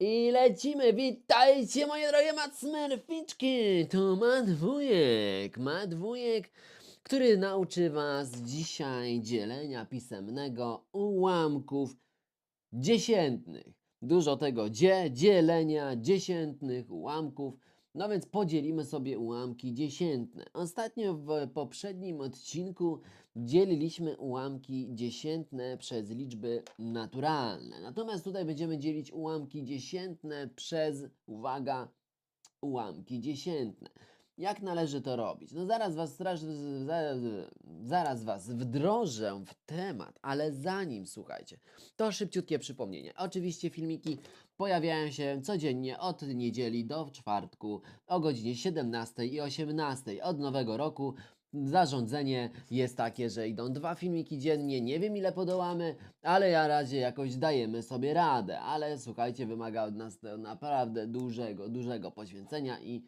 I lecimy, witajcie moje drogie Macmerficzki, to Madwujek, Madwujek, który nauczy was dzisiaj dzielenia pisemnego ułamków dziesiętnych. Dużo tego dzie, dzielenia dziesiętnych ułamków. No więc podzielimy sobie ułamki dziesiętne. Ostatnio w poprzednim odcinku dzieliliśmy ułamki dziesiętne przez liczby naturalne. Natomiast tutaj będziemy dzielić ułamki dziesiętne przez, uwaga, ułamki dziesiętne. Jak należy to robić? No zaraz was, straż, zaraz, zaraz was wdrożę w temat, ale zanim, słuchajcie, to szybciutkie przypomnienie. Oczywiście filmiki pojawiają się codziennie od niedzieli do czwartku o godzinie 17 i 18. Od nowego roku zarządzenie jest takie, że idą dwa filmiki dziennie. Nie wiem ile podołamy, ale ja razie jakoś dajemy sobie radę. Ale słuchajcie, wymaga od nas to naprawdę dużego, dużego poświęcenia i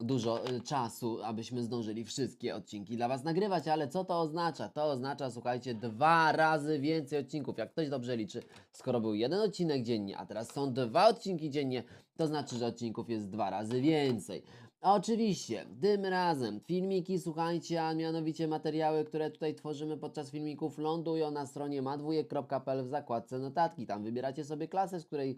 dużo y, czasu, abyśmy zdążyli wszystkie odcinki dla Was nagrywać, ale co to oznacza? To oznacza, słuchajcie, dwa razy więcej odcinków. Jak ktoś dobrze liczy, skoro był jeden odcinek dziennie, a teraz są dwa odcinki dziennie, to znaczy, że odcinków jest dwa razy więcej. Oczywiście, tym razem filmiki, słuchajcie, a mianowicie materiały, które tutaj tworzymy podczas filmików, lądują na stronie madwujek.pl w zakładce notatki. Tam wybieracie sobie klasę, z której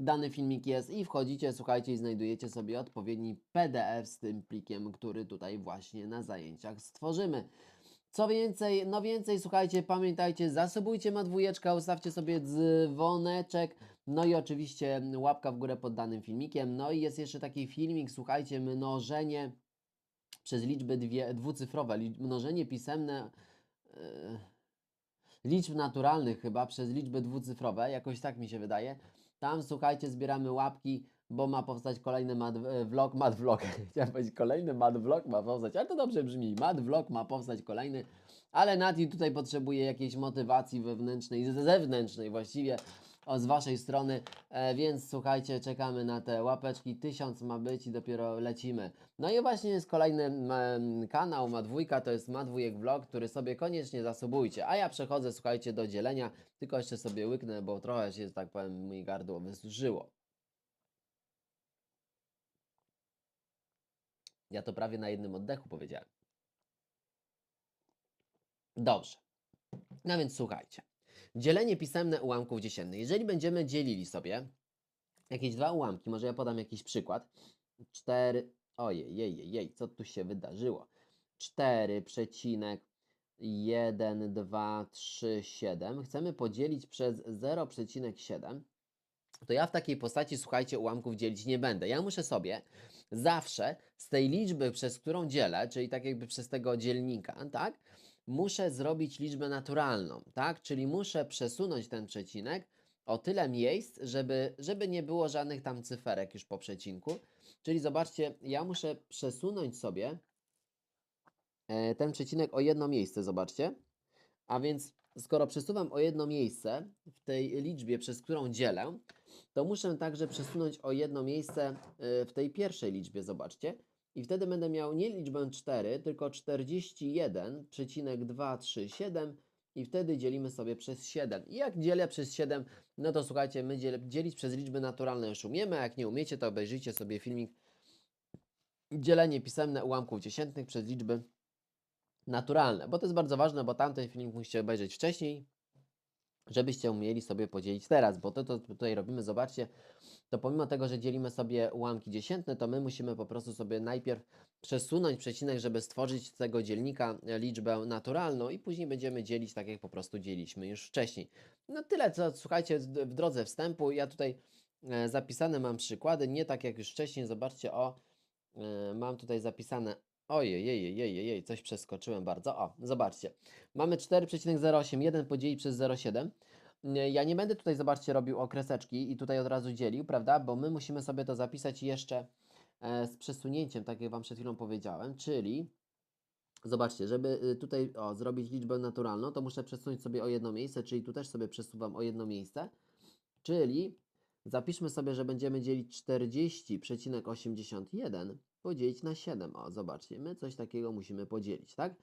dany filmik jest i wchodzicie, słuchajcie i znajdujecie sobie odpowiedni PDF z tym plikiem, który tutaj właśnie na zajęciach stworzymy. Co więcej, no więcej, słuchajcie, pamiętajcie, zasobujcie ma dwójeczka, ustawcie sobie dzwoneczek, no i oczywiście łapka w górę pod danym filmikiem. No i jest jeszcze taki filmik, słuchajcie, mnożenie przez liczby dwie, dwucyfrowe, mnożenie pisemne yy, liczb naturalnych chyba przez liczby dwucyfrowe, jakoś tak mi się wydaje. Tam, słuchajcie, zbieramy łapki, bo ma powstać kolejny mad e, vlog, mad vlog. Chciałem powiedzieć, kolejny mad vlog ma powstać, ale to dobrze brzmi. Mad vlog ma powstać kolejny, ale Nati tutaj potrzebuje jakiejś motywacji wewnętrznej, zewnętrznej właściwie, z waszej strony, e, więc słuchajcie, czekamy na te łapeczki. Tysiąc ma być i dopiero lecimy. No i właśnie jest kolejny kanał Madwójka, to jest Madwójek Vlog, który sobie koniecznie zasubujcie. A ja przechodzę, słuchajcie, do dzielenia, tylko jeszcze sobie łyknę, bo trochę się, tak powiem, mój gardło wysuszyło. Ja to prawie na jednym oddechu powiedziałem. Dobrze. No więc słuchajcie. Dzielenie pisemne ułamków dziesiętnych. Jeżeli będziemy dzielili sobie jakieś dwa ułamki, może ja podam jakiś przykład. 4, ojej, jej, jej, co tu się wydarzyło? 4,1, 2, 3, 7. Chcemy podzielić przez 0,7 to ja w takiej postaci, słuchajcie, ułamków dzielić nie będę. Ja muszę sobie zawsze z tej liczby, przez którą dzielę, czyli tak jakby przez tego dzielnika, tak, muszę zrobić liczbę naturalną, tak, czyli muszę przesunąć ten przecinek o tyle miejsc, żeby, żeby nie było żadnych tam cyferek już po przecinku. Czyli zobaczcie, ja muszę przesunąć sobie e, ten przecinek o jedno miejsce, zobaczcie. A więc skoro przesuwam o jedno miejsce w tej liczbie, przez którą dzielę, to muszę także przesunąć o jedno miejsce y, w tej pierwszej liczbie, zobaczcie. I wtedy będę miał nie liczbę 4, tylko 41,237 i wtedy dzielimy sobie przez 7. I jak dzielę przez 7, no to słuchajcie, my dziel, dzielić przez liczby naturalne już umiemy, a jak nie umiecie, to obejrzyjcie sobie filmik dzielenie pisemne ułamków dziesiętnych przez liczby naturalne, bo to jest bardzo ważne, bo tamten filmik musicie obejrzeć wcześniej, żebyście umieli sobie podzielić teraz, bo to, to tutaj robimy, zobaczcie, to pomimo tego, że dzielimy sobie ułamki dziesiętne, to my musimy po prostu sobie najpierw przesunąć przecinek, żeby stworzyć z tego dzielnika liczbę naturalną i później będziemy dzielić tak, jak po prostu dzieliśmy już wcześniej. No tyle, co słuchajcie, w w drodze wstępu, ja tutaj e, zapisane mam przykłady, nie tak jak już wcześniej, zobaczcie, o, e, mam tutaj zapisane Ojej, jej, jej, jej, coś przeskoczyłem bardzo. O, zobaczcie. Mamy 4,08, 1 podzielić przez 0,7. Nie, Ja nie będę tutaj, zobaczcie, robił okreseczki i tutaj od razu dzielił, prawda? Bo my musimy sobie to zapisać jeszcze e, z przesunięciem, tak jak Wam przed chwilą powiedziałem, czyli zobaczcie, żeby y, tutaj o, zrobić liczbę naturalną, to muszę przesunąć sobie o jedno miejsce, czyli tu też sobie przesuwam o jedno miejsce, czyli zapiszmy sobie, że będziemy dzielić 40,81 podzielić na 7. O, zobaczcie, my coś takiego musimy podzielić, tak?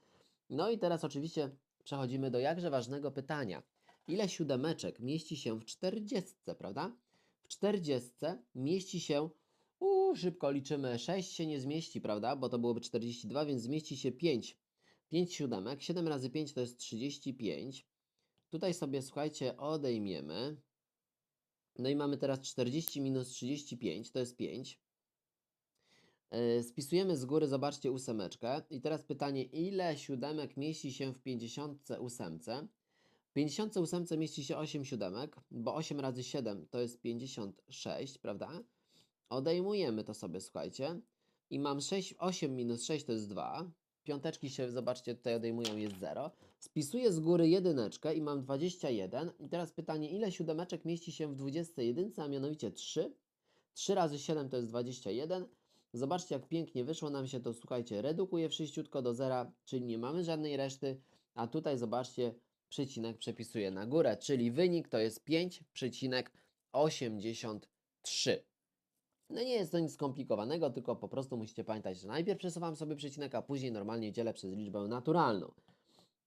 No i teraz oczywiście przechodzimy do jakże ważnego pytania. ile siódemeczek mieści się w czterdziestce, prawda? W czterdziestce mieści się, uuu, szybko liczymy, 6 się nie zmieści, prawda? Bo to byłoby 42, więc zmieści się 5. 5 siódemek, 7 razy 5 to jest 35. Tutaj sobie, słuchajcie, odejmiemy. No i mamy teraz 40 minus 35, to jest 5. Yy, Spisujemy z góry, zobaczcie ósemeczkę. I teraz pytanie, ile siódemek mieści się w 58? W 58 mieści się 8 siódemek, bo 8 razy 7 to jest 56, prawda? Odejmujemy to sobie, słuchajcie. I mam 6, 8 minus 6 to jest 2. Piąteczki się, zobaczcie, tutaj odejmują, jest 0. Spisuję z góry jedyneczkę i mam 21. I teraz pytanie, ile siódemeczek mieści się w 21, a mianowicie 3. 3 razy 7 to jest 21. Zobaczcie, jak pięknie wyszło nam się to, słuchajcie, redukuje wszyściutko do zera, czyli nie mamy żadnej reszty, a tutaj zobaczcie, przecinek przepisuję na górę, czyli wynik to jest 5,83. No nie jest to nic skomplikowanego, tylko po prostu musicie pamiętać, że najpierw przesuwam sobie przecinek, a później normalnie dzielę przez liczbę naturalną.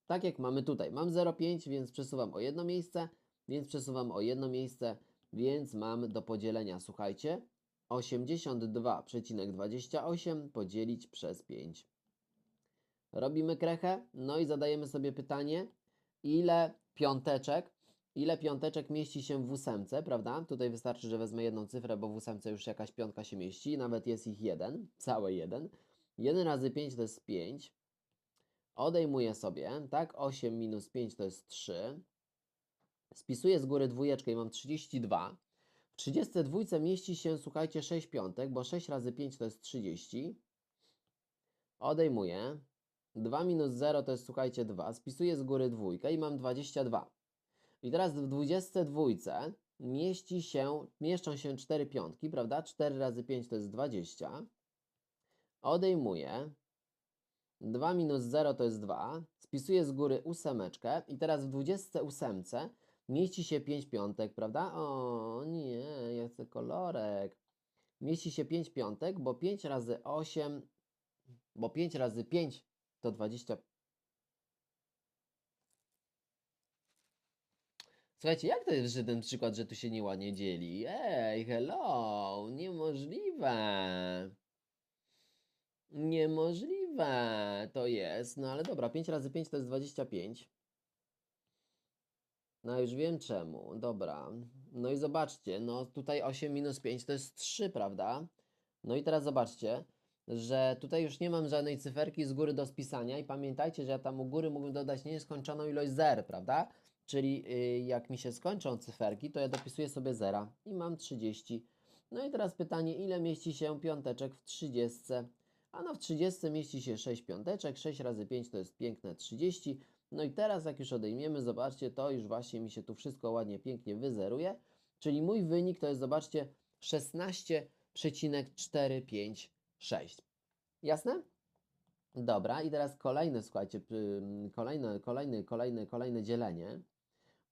Tak jak mamy tutaj. Mam 0,5, więc przesuwam o jedno miejsce, więc przesuwam o jedno miejsce, więc mam do podzielenia, słuchajcie, 82,28 podzielić przez 5. Robimy krechę, no i zadajemy sobie pytanie, ile piąteczek, ile piąteczek mieści się w ósemce, prawda? Tutaj wystarczy, że wezmę jedną cyfrę, bo w ósemce już jakaś piątka się mieści, nawet jest ich jeden, całe jeden. 1 razy 5 to jest 5. Odejmuję sobie, tak? 8 minus 5 to jest 3. Spisuję z góry dwójeczkę i mam 32. W 32 mieści się, słuchajcie, 6 piątek, bo 6 razy 5 to jest 30. Odejmuję. 2 minus 0 to jest, słuchajcie, 2. Spisuję z góry dwójkę i mam 22. I teraz w 22 mieści się, mieszczą się 4 piątki, prawda? 4 razy 5 to jest 20. Odejmuję. 2 minus 0 to jest 2. Spisuję z góry ósemeczkę i teraz w 28 mieści się 5 piątek, prawda? O nie, ja chcę kolorek. Mieści się 5 piątek, bo 5 razy 8, bo 5 razy 5 to 20. Słuchajcie, jak to jest, że ten przykład, że tu się nie ładnie dzieli? Ej, hello, niemożliwe. Niemożliwe to jest. No ale dobra, 5 razy 5 to jest 25. No już wiem czemu. Dobra. No i zobaczcie, no tutaj 8 minus 5 to jest 3, prawda? No i teraz zobaczcie, że tutaj już nie mam żadnej cyferki z góry do spisania i pamiętajcie, że ja tam u góry mógłbym dodać nieskończoną ilość zer, prawda? Czyli y, jak mi się skończą cyferki, to ja dopisuję sobie zera i mam 30. No i teraz pytanie, ile mieści się piąteczek w 30? A no w 30 mieści się 6 piąteczek, 6 razy 5 to jest piękne 30. No i teraz jak już odejmiemy, zobaczcie, to już właśnie mi się tu wszystko ładnie, pięknie wyzeruje. Czyli mój wynik to jest, zobaczcie, 16,456. Jasne? Dobra, i teraz kolejne, słuchajcie, kolejne, kolejne, kolejne, kolejne dzielenie.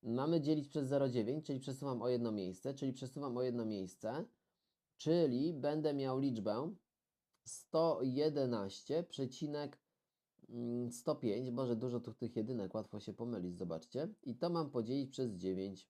Mamy dzielić przez 0,9, czyli przesuwam o jedno miejsce, czyli przesuwam o jedno miejsce, czyli będę miał liczbę 111,105, Boże, dużo tu tych jedynek, łatwo się pomylić, zobaczcie. I to mam podzielić przez 9.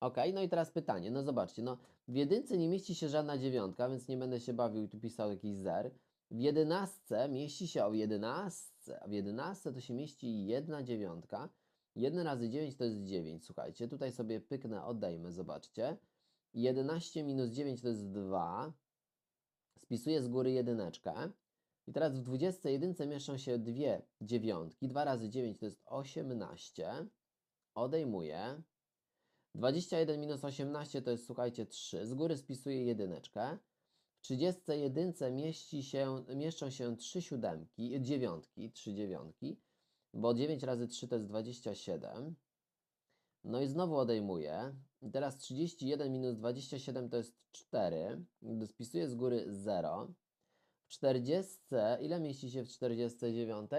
Ok, no i teraz pytanie, no zobaczcie, no w jedynce nie mieści się żadna dziewiątka, więc nie będę się bawił i tu pisał jakiś zer. W jedenastce mieści się o jedenastce, w jedenastce to się mieści jedna dziewiątka. 1 razy 9 to jest 9, słuchajcie, tutaj sobie pyknę, oddajmy, zobaczcie. 11 minus 9 to jest 2. Spisuję z góry jedyneczkę. I teraz w 21 mieszczą się dwie dziewiątki. 2 razy 9 to jest 18. Odejmuję. 21 minus 18 to jest, słuchajcie, 3. Z góry spisuję jedyneczkę. W 31 mieści się, mieszczą się 3 siódemki, dziewiątki, 3 dziewiątki, bo 9 razy 3 to jest 27. No i znowu odejmuję. I teraz 31 minus 27 to jest 4. Spisuję z góry 0. W 40, ile mieści się w 49?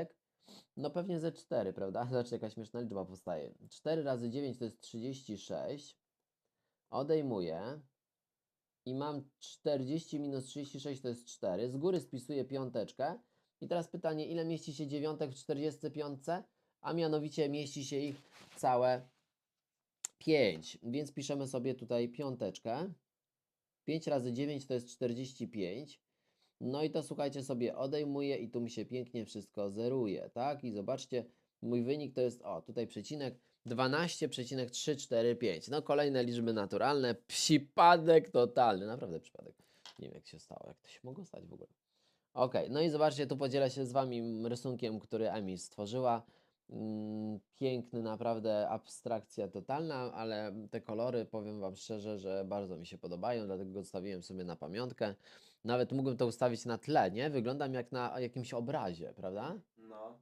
No pewnie ze 4, prawda? Zobaczcie, jaka śmieszna liczba powstaje. 4 razy 9 to jest 36. Odejmuję. I mam 40 minus 36 to jest 4. Z góry spisuję piąteczkę. I teraz pytanie, ile mieści się dziewiątek w 45? a mianowicie mieści się ich całe 5. Więc piszemy sobie tutaj piąteczkę. 5 razy 9 to jest 45. No i to słuchajcie sobie odejmuję i tu mi się pięknie wszystko zeruje, tak? I zobaczcie, mój wynik to jest, o tutaj przecinek 12,345. No kolejne liczby naturalne, przypadek totalny, naprawdę przypadek. Nie wiem jak się stało, jak to się mogło stać w ogóle. Ok, no i zobaczcie, tu podzielę się z Wami rysunkiem, który Emi stworzyła. Mm, Piękny, naprawdę abstrakcja totalna, ale te kolory, powiem Wam szczerze, że bardzo mi się podobają, dlatego go zostawiłem sobie na pamiątkę. Nawet mógłbym to ustawić na tle, nie? Wyglądam jak na jakimś obrazie, prawda? No.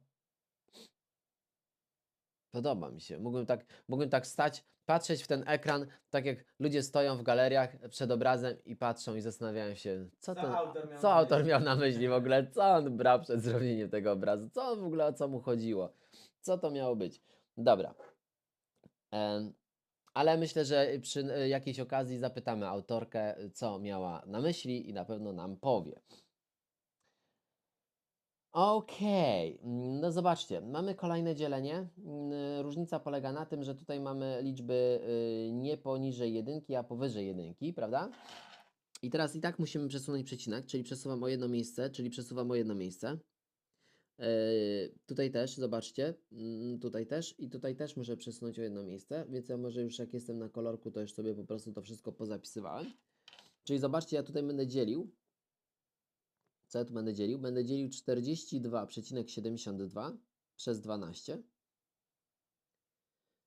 Podoba mi się. Mógłbym tak, mógłbym tak stać, patrzeć w ten ekran, tak jak ludzie stoją w galeriach przed obrazem i patrzą i zastanawiają się, co, Co ten, autor miał co na autor miał na myśli w ogóle, co on brał przed zrobieniem tego obrazu, co on w ogóle, o co mu chodziło, co to miało być. Dobra. Ale myślę, że przy e, jakiejś okazji zapytamy autorkę, co miała na myśli i na pewno nam powie. Okej, mm, no zobaczcie, mamy kolejne dzielenie. Mm, Różnica polega na tym, że tutaj mamy liczby nie poniżej jedynki, a powyżej jedynki, prawda? I teraz i tak musimy przesunąć przecinek, czyli przesuwam o jedno miejsce, czyli przesuwam o jedno miejsce. Yy, tutaj też, zobaczcie, mm, tutaj też i tutaj też muszę przesunąć o jedno miejsce, więc ja może już jak jestem na kolorku, to już sobie po prostu to wszystko pozapisywałem. Czyli zobaczcie, ja tutaj będę dzielił. Co ja tu będę dzielił? Będę dzielił 42,72 przez 12.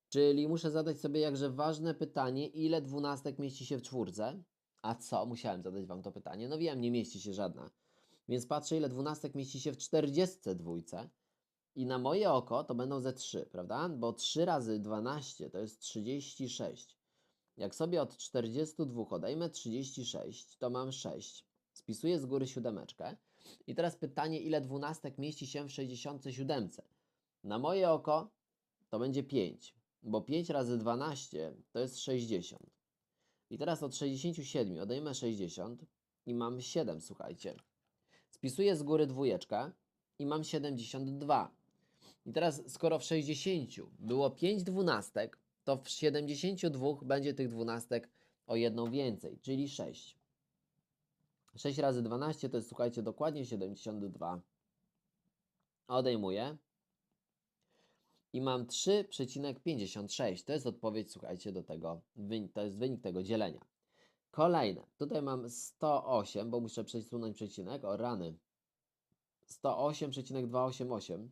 Czyli muszę zadać sobie jakże ważne pytanie, ile dwunastek mieści się w czwórce? A co? Musiałem zadać Wam to pytanie. No wiem, nie mieści się żadna. Więc patrzę, ile dwunastek mieści się w 42. I na moje oko to będą ze 3, prawda? Bo 3 razy 12 to jest 36. Jak sobie od 42 odejmę 36, to mam 6. Spisuję z góry siódemeczkę. I teraz pytanie, ile dwunastek mieści się w 67? Na moje oko to będzie 5, bo 5 razy 12 to jest 60. I teraz od 67 odejmę 60 i mam 7, słuchajcie. Spisuję z góry dwójeczkę i mam 72. I teraz, skoro w 60 było 5 dwunastek, to w 72 będzie tych dwunastek o jedną więcej, czyli 6. 6 razy 12 to jest, słuchajcie, dokładnie 72. Odejmuję. I mam 3,56. To jest odpowiedź, słuchajcie, do tego, to jest wynik tego dzielenia. Kolejne. Tutaj mam 108, bo muszę przesunąć przecinek. O rany. 108,288.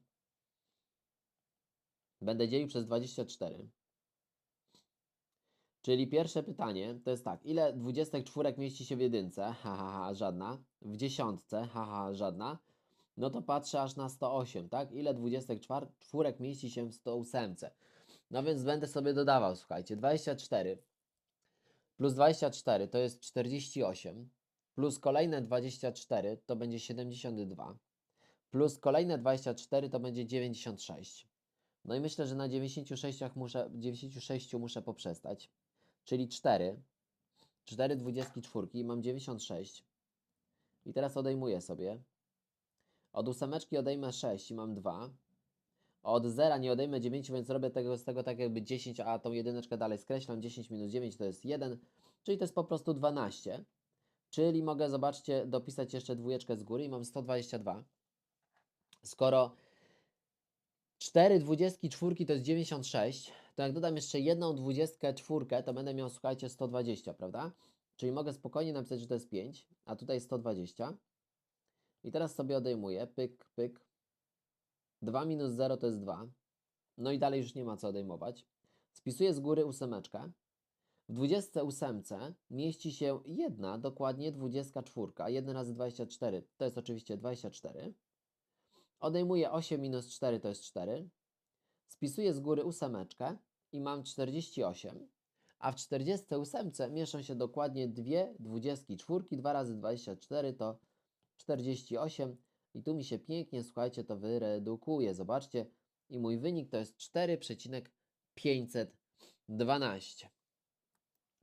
Będę dzielił przez 24. Czyli pierwsze pytanie to jest tak, ile dwudziestek czwórek mieści się w jedynce? Ha, ha, ha, żadna. W dziesiątce? Ha, ha, żadna. No to patrzę aż na 108, tak? Ile dwudziestek czwórek mieści się w 108? No więc będę sobie dodawał, słuchajcie, 24 plus 24 to jest 48, plus kolejne 24 to będzie 72, plus kolejne 24 to będzie 96. No i myślę, że na 96 muszę, 96 muszę poprzestać, czyli 4, 4 dwudziestki czwórki i mam 96. I teraz odejmuję sobie. Od ósemeczki odejmę 6 i mam 2. Od zera nie odejmę 9, więc robię tego, z tego tak jakby 10, a tą jedyneczkę dalej skreślam. 10 minus 9 to jest 1, czyli to jest po prostu 12. Czyli mogę, zobaczcie, dopisać jeszcze dwójeczkę z góry i mam 122. Skoro 4 dwudziestki czwórki to jest 96, to jak dodam jeszcze jedną dwudziestkę czwórkę, to będę miał, słuchajcie, 120, prawda? Czyli mogę spokojnie napisać, że to jest 5, a tutaj 120. I teraz sobie odejmuję, pyk, pyk. 2 minus 0 to jest 2. No i dalej już nie ma co odejmować. Spisuję z góry ósemeczkę. W 28 mieści się jedna, dokładnie 24. 1 razy 24 to jest oczywiście 24. Odejmuję 8 minus 4 to jest 4. Spisuję z góry ósemeczkę i mam 48. A w 48 mieszczą się dokładnie dwie dwudziestki czwórki. 2 razy 24 to 48. I tu mi się pięknie, słuchajcie, to wyredukuje. Zobaczcie. I mój wynik to jest 4,512.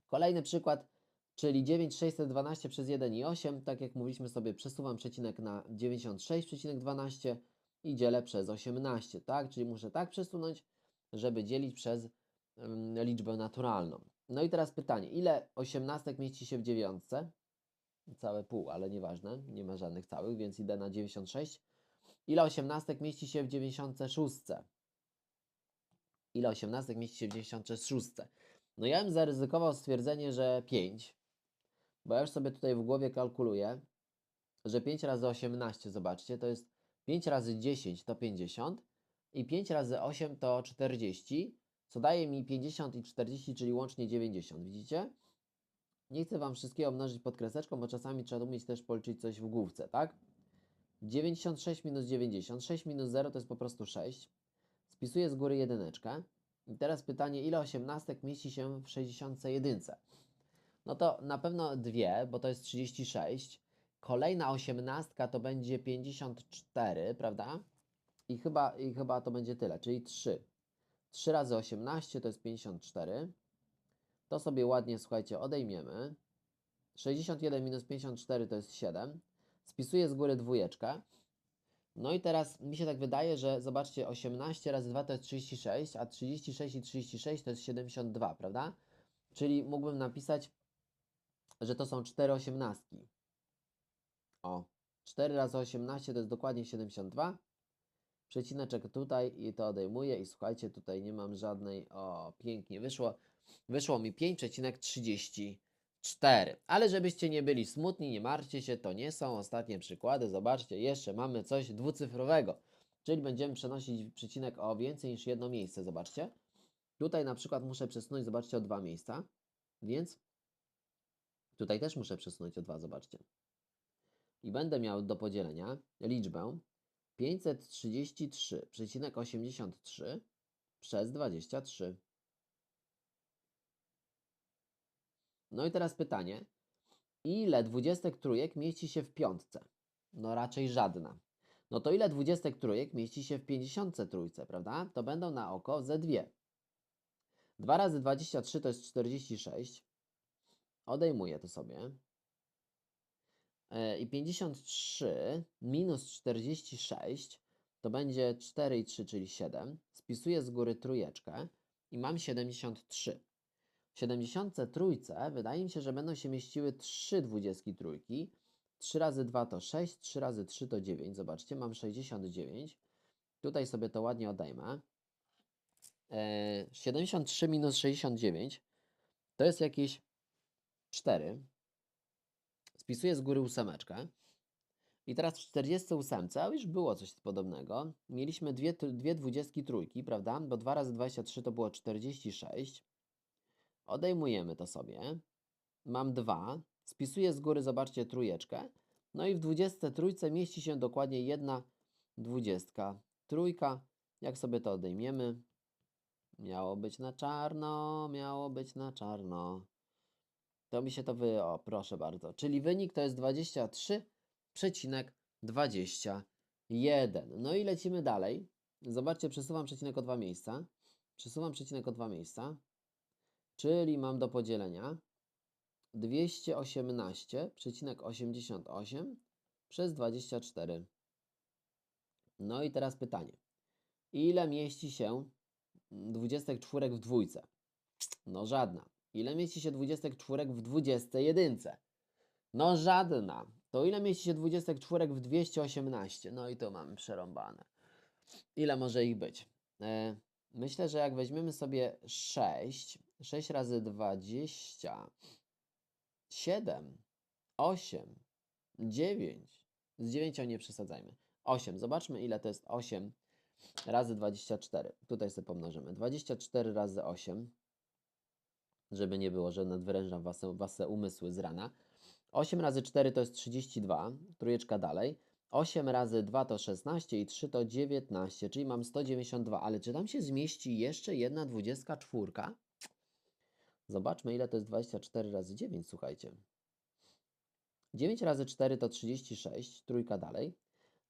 Kolejny przykład, czyli 9,612 przez 1 i 8. Tak jak mówiliśmy sobie, przesuwam przecinek na 96,12. i dzielę przez 18, tak? Czyli muszę tak przesunąć, żeby dzielić przez ym, liczbę naturalną. No i teraz pytanie, ile osiemnastek mieści się w dziewiątce? Całe pół, ale nieważne, nie ma żadnych całych, więc idę na 96. Ile osiemnastek mieści się w 96? Ile osiemnastek mieści się w 96? No ja bym zaryzykował stwierdzenie, że 5, bo ja już sobie tutaj w głowie kalkuluję, że 5 razy 18, zobaczcie, to jest 5 razy 10 to 50 i 5 razy 8 to 40, co daje mi 50 i 40, czyli łącznie 90. Widzicie? Nie chcę Wam wszystkiego mnożyć pod kreseczką, bo czasami trzeba umieć też policzyć coś w główce, tak? 96 minus 90, 6 minus 0 to jest po prostu 6. Spisuję z góry jedyneczkę. I teraz pytanie, ile osiemnastek mieści się w 61? No to na pewno dwie, bo to jest 36. Kolejna osiemnastka to będzie 54, prawda? I chyba, I chyba to będzie tyle, czyli 3. 3 razy 18 to jest 54. To sobie ładnie, słuchajcie, odejmiemy. 61 minus 54 to jest 7. Spisuję z góry dwójeczkę. No i teraz mi się tak wydaje, że zobaczcie, 18 razy 2 to jest 36, a 36 i 36 to jest 72, prawda? Czyli mógłbym napisać, że to są 4 osiemnastki. O, 4 razy 18 to jest dokładnie 72. Przecineczek tutaj i to odejmuję i słuchajcie, tutaj nie mam żadnej, o, pięknie wyszło. Wyszło mi 5,34. Ale żebyście nie byli smutni, nie martwcie się, to nie są ostatnie przykłady. Zobaczcie, jeszcze mamy coś dwucyfrowego. Czyli będziemy przenosić przecinek o więcej niż jedno miejsce. Zobaczcie. Tutaj na przykład muszę przesunąć, zobaczcie, o dwa miejsca. Więc tutaj też muszę przesunąć o dwa, zobaczcie. I będę miał do podzielenia liczbę 533,83 przez 23. No i teraz pytanie, ile dwudziestek trójek mieści się w piątce? No raczej żadna. No to ile dwudziestek trójek mieści się w pięćdziesiątce trójce, prawda? To będą na oko ze dwie. 2 razy 23 to jest 46. Odejmuję to sobie. E, I 53 minus 46 to będzie 4 i 3, czyli 7. Spisuję z góry trójeczkę i mam 73. W 73 wydaje mi się, że będą się mieściły 3 dwudziestki trójki. 3 razy 2 to 6, 3 razy 3 to 9. Zobaczcie, mam 69. Tutaj sobie to ładnie odejmę. E, 73 minus 69 to jest jakieś 4. Spisuję z góry ósemeczkę. I teraz w 48, a już było coś podobnego. Mieliśmy dwie, dwie dwudziestki trójki, prawda? Bo 2 razy 23 to było 46. Odejmujemy to sobie. Mam 2. Spisuję z góry, zobaczcie, trójeczkę. No i w 23 mieści się dokładnie jedna dwudziestka. Trójka. Jak sobie to odejmiemy? Miało być na czarno, miało być na czarno. To mi się to wy... O, proszę bardzo. Czyli wynik to jest 23,21. No i lecimy dalej. Zobaczcie, przesuwam przecinek o dwa miejsca. Przesuwam przecinek o dwa miejsca. Czyli mam do podzielenia 218,88 przez 24. No i teraz pytanie. Ile mieści się dwudziestek czwórek w dwójce? No żadna. Ile mieści się dwudziestek czwórek w 21? No żadna. To ile mieści się dwudziestek czwórek w 218? No i to mamy przerąbane. Ile może ich być? E, myślę, że jak weźmiemy sobie 6, 6 razy 20, 7, 8, 9. Z 9 nie przesadzajmy. 8. Zobaczmy, ile to jest 8 razy 24. Tutaj sobie pomnożymy. 24 razy 8 żeby nie było, że nadwyrężam wasze, wasze umysły z rana. 8 razy 4 to jest 32, trójeczka dalej. 8 razy 2 to 16 i 3 to 19, czyli mam 192, ale czy tam się zmieści jeszcze jedna dwudziestka czwórka? Zobaczmy, ile to jest 24 razy 9, słuchajcie. 9 razy 4 to 36, trójka dalej.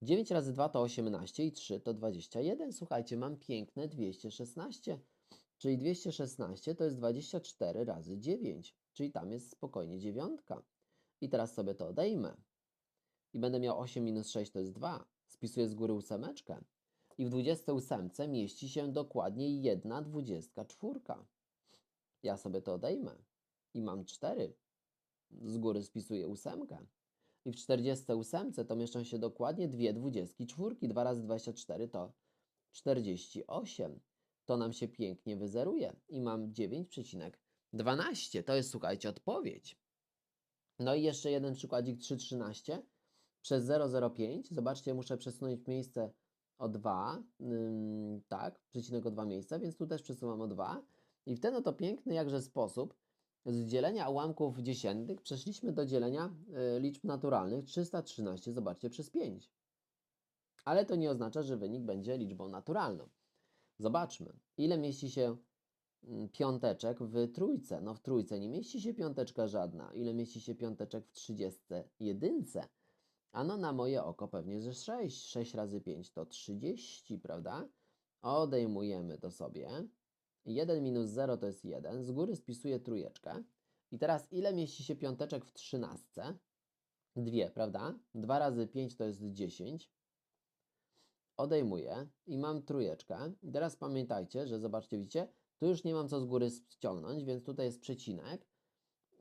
9 razy 2 to 18 i 3 to 21. Słuchajcie, mam piękne 216. Czyli 216 to jest 24 razy 9, czyli tam jest spokojnie dziewiątka. I teraz sobie to odejmę. I będę miał 8 minus 6 to jest 2. spisuję z góry ósemeczkę. I w 28 mieści się dokładnie jedna dwudziestka czwórka. Ja sobie to odejmę. I mam 4. Z góry spisuję ósemkę. I w 48 to mieszczą się dokładnie dwie dwudziestki czwórki. 2 razy 24 to 48. To nam się pięknie wyzeruje. I mam 9,12. To jest, słuchajcie, odpowiedź. No i jeszcze jeden przykładzik 3,13 przez 0,05. Zobaczcie, muszę przesunąć miejsce o 2, ym, tak, przecinek o 2 miejsca, więc tu też przesuwam o 2. I w ten oto piękny jakże sposób z dzielenia ułamków dziesiętnych przeszliśmy do dzielenia y, liczb naturalnych 313, zobaczcie, przez 5. Ale to nie oznacza, że wynik będzie liczbą naturalną. Zobaczmy, ile mieści się mm, piąteczek w trójce. No w trójce nie mieści się piąteczka żadna. Ile mieści się piąteczek w 30 jedynce? Ano na moje oko pewnie, że 6. 6 razy 5 to 30, prawda? Odejmujemy to sobie. 1 minus 0 to jest 1. Z góry spisuję trójeczkę. I teraz ile mieści się piąteczek w 13? 2, prawda? 2 razy 5 to jest 10. Odejmuję i mam trójeczkę. I teraz pamiętajcie, że zobaczcie, widzicie, tu już nie mam co z góry ściągnąć, więc tutaj jest przecinek.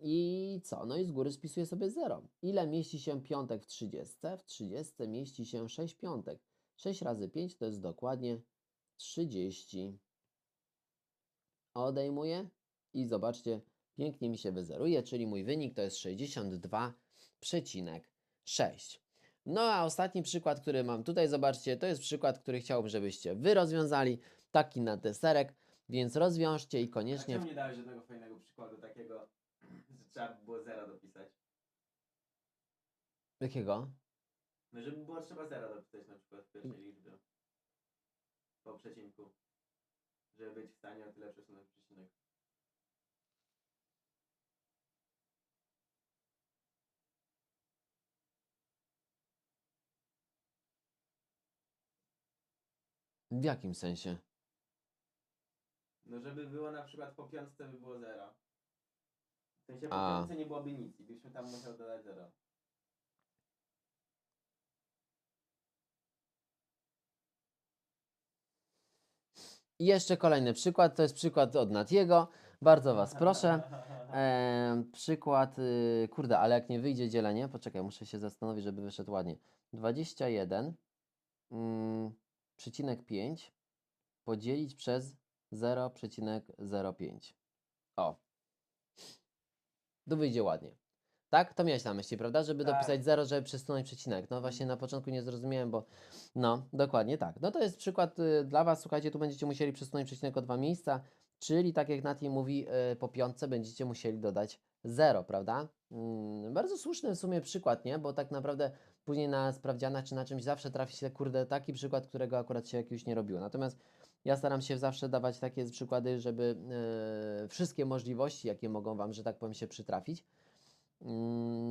I co? No i z góry spisuję sobie 0. Ile mieści się piątek w 30? W 30 mieści się 6 piątek. 6 razy 5 to jest dokładnie 30. Odejmuję i zobaczcie, pięknie mi się wyzeruje, czyli mój wynik to jest 62,6. No a ostatni przykład, który mam tutaj, zobaczcie, to jest przykład, który chciałbym, żebyście wy rozwiązali, taki na deserek, więc rozwiążcie i koniecznie... czemu nie dałeś żadnego fajnego przykładu takiego, że trzeba by było zera dopisać? Jakiego? No żeby było trzeba zera dopisać na przykład w pierwszej liczbie. Po przecinku. Żeby być w stanie o tyle przesunąć przecinek. W jakim sensie? No żeby było na przykład po piątce by było zero. W sensie po A. piątce nie byłoby nic i byśmy tam musiał dodać zero. I jeszcze kolejny przykład, to jest przykład od Natiego. Bardzo Was proszę. E, przykład, y, kurde, ale jak nie wyjdzie dzielenie, poczekaj, muszę się zastanowić, żeby wyszedł ładnie. 21 mm, przecinek 5 podzielić przez 0,05. O. Tu wyjdzie ładnie. Tak? To miałeś na myśli, prawda? Żeby Tak. dopisać 0, żeby przesunąć przecinek. No właśnie na początku nie zrozumiałem, bo no, dokładnie tak. No to jest przykład y, dla Was. Słuchajcie, tu będziecie musieli przesunąć przecinek o dwa miejsca, czyli tak jak Nati mówi, y, po piątce będziecie musieli dodać 0, prawda? Mm, bardzo słuszny w sumie przykład, nie? Bo tak naprawdę później na sprawdzianach czy na czymś zawsze trafi się, kurde, taki przykład, którego akurat się jakiegoś nie robiło. Natomiast ja staram się zawsze dawać takie przykłady, żeby y, wszystkie możliwości, jakie mogą Wam, że tak powiem, się przytrafić,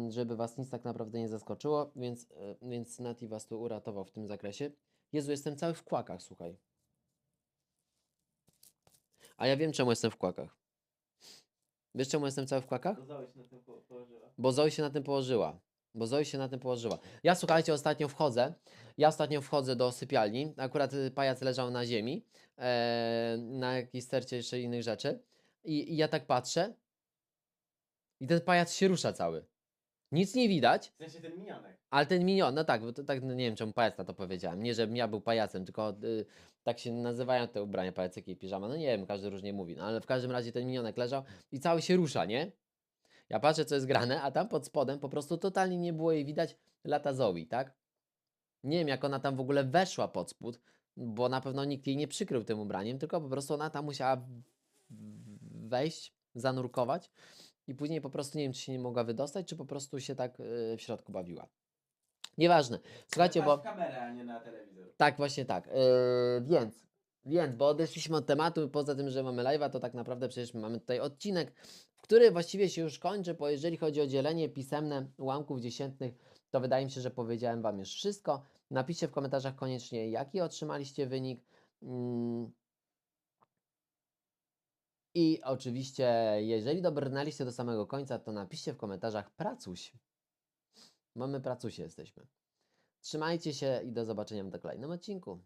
żeby Was nic tak naprawdę nie zaskoczyło, więc, y, więc Nati Was tu uratował w tym zakresie. Jezu, jestem cały w kłakach, słuchaj. A ja wiem, czemu jestem w kłakach. Wiesz, czemu jestem cały w kłakach? To Zoe się na tym po- położyła. Bo Zoe się na tym położyła. Bo Zoe się na tym położyła. Ja słuchajcie, ostatnio wchodzę. Ja ostatnio wchodzę do sypialni. Akurat y, pajac leżał na ziemi. E, na jakiejś stercie jeszcze innych rzeczy. I, I ja tak patrzę. I ten pajac się rusza cały. Nic nie widać, W sensie ten minionek. ale ten minion, no tak, bo to tak, no nie wiem czemu pajac na to powiedziałem. Nie, żebym ja był pajacem, tylko y, tak się nazywają te ubrania pajacyki i piżama. No nie wiem, każdy różnie mówi, no ale w każdym razie ten minionek leżał i cały się rusza, nie? Ja patrzę, co jest grane, a tam pod spodem po prostu totalnie nie było jej widać lata Zoe, tak? Nie wiem, jak ona tam w ogóle weszła pod spód, bo na pewno nikt jej nie przykrył tym ubraniem, tylko po prostu ona tam musiała w- w- wejść, zanurkować i później po prostu nie wiem, czy się nie mogła wydostać, czy po prostu się tak y, w środku bawiła. Nieważne. Słuchajcie, bo... kamerę, a nie na telewizor. Tak, właśnie tak. Yy, więc, więc, bo odeszliśmy od tematu, poza tym, że mamy live'a, to tak naprawdę przecież mamy tutaj odcinek, który właściwie się już kończy, bo jeżeli chodzi o dzielenie pisemne ułamków dziesiętnych, to wydaje mi się, że powiedziałem Wam już wszystko. Napiszcie w komentarzach koniecznie, jaki otrzymaliście wynik. Mm. I oczywiście, jeżeli dobrnęliście do samego końca, to napiszcie w komentarzach pracuś. Mamy pracusie jesteśmy. Trzymajcie się i do zobaczenia w kolejnym odcinku.